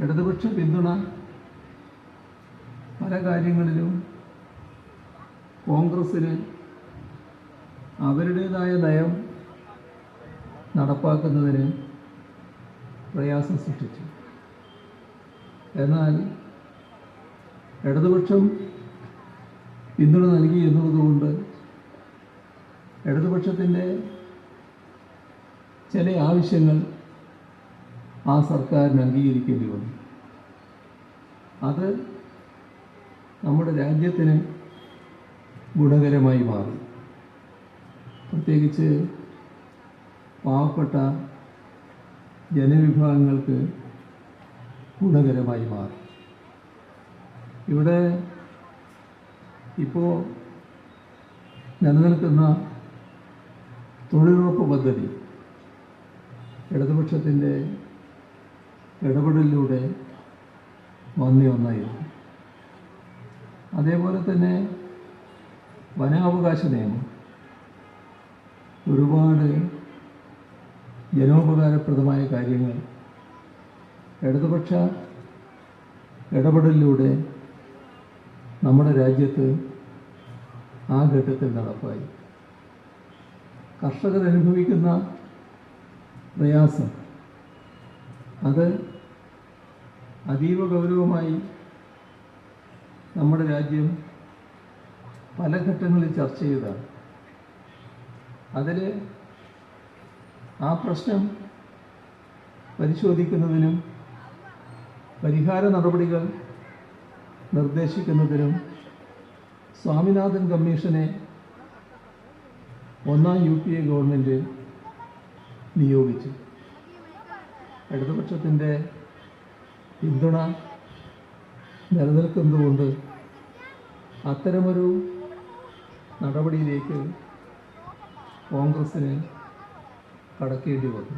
ഇടതുപക്ഷ പിന്തുണ പല കാര്യങ്ങളിലും കോൺഗ്രസ്സിന് അവരുടേതായ നയം നടപ്പാക്കുന്നതിന് പ്രയാസം സൃഷ്ടിച്ചു. എന്നാൽ ഇടതുപക്ഷം പിന്തുണ നൽകി എന്നുള്ളതുകൊണ്ട് ഇടതുപക്ഷത്തിന്റെ ചില ആവശ്യങ്ങൾ ആ സർക്കാരിന് അംഗീകരിക്കേണ്ടി വന്നു. അത് നമ്മുടെ രാജ്യത്തിന് ഗുണകരമായി മാറി. പ്രത്യേകിച്ച് പാവപ്പെട്ട ജനവിഭാഗങ്ങൾക്ക് ഗുണകരമായി മാറി. ഇവിടെ ഇപ്പോൾ നിലനിൽക്കുന്ന തൊഴിലുറപ്പ് പദ്ധതി ഇടതുപക്ഷത്തിന്റെ ഇടപെടലിലൂടെ വന്ന ഒന്നായിരുന്നു. അതേപോലെ തന്നെ വനാവകാശ നിയമം. ഒരുപാട് ജനോപകാരപ്രദമായ കാര്യങ്ങൾ ഇടതുപക്ഷ ഇടപെടലിലൂടെ നമ്മുടെ രാജ്യത്ത് ആ ഘട്ടത്തിൽ നടപ്പായി. കർഷകർ അനുഭവിക്കുന്ന പ്രയാസം അത് അതീവ ഗൗരവമായി നമ്മുടെ രാജ്യം പല ഘട്ടങ്ങളിൽ ചർച്ച ചെയ്തതാണ് അതിൽ ആ പ്രശ്നം പരിശോധിക്കുന്നതിനും പരിഹാര നടപടികൾ നിർദ്ദേശിക്കുന്നതിനും സ്വാമിനാഥൻ കമ്മീഷനെ ഒന്നാം യു പി എ ഗവൺമെന്റ് നിയോഗിച്ചു. ഇടതുപക്ഷത്തിന്റെ പിന്തുണ നിലനിൽക്കുന്നതുകൊണ്ട് അത്തരമൊരു നടപടിയിലേക്ക് കോൺഗ്രസ്സിന് കടക്കേണ്ടി വന്നു.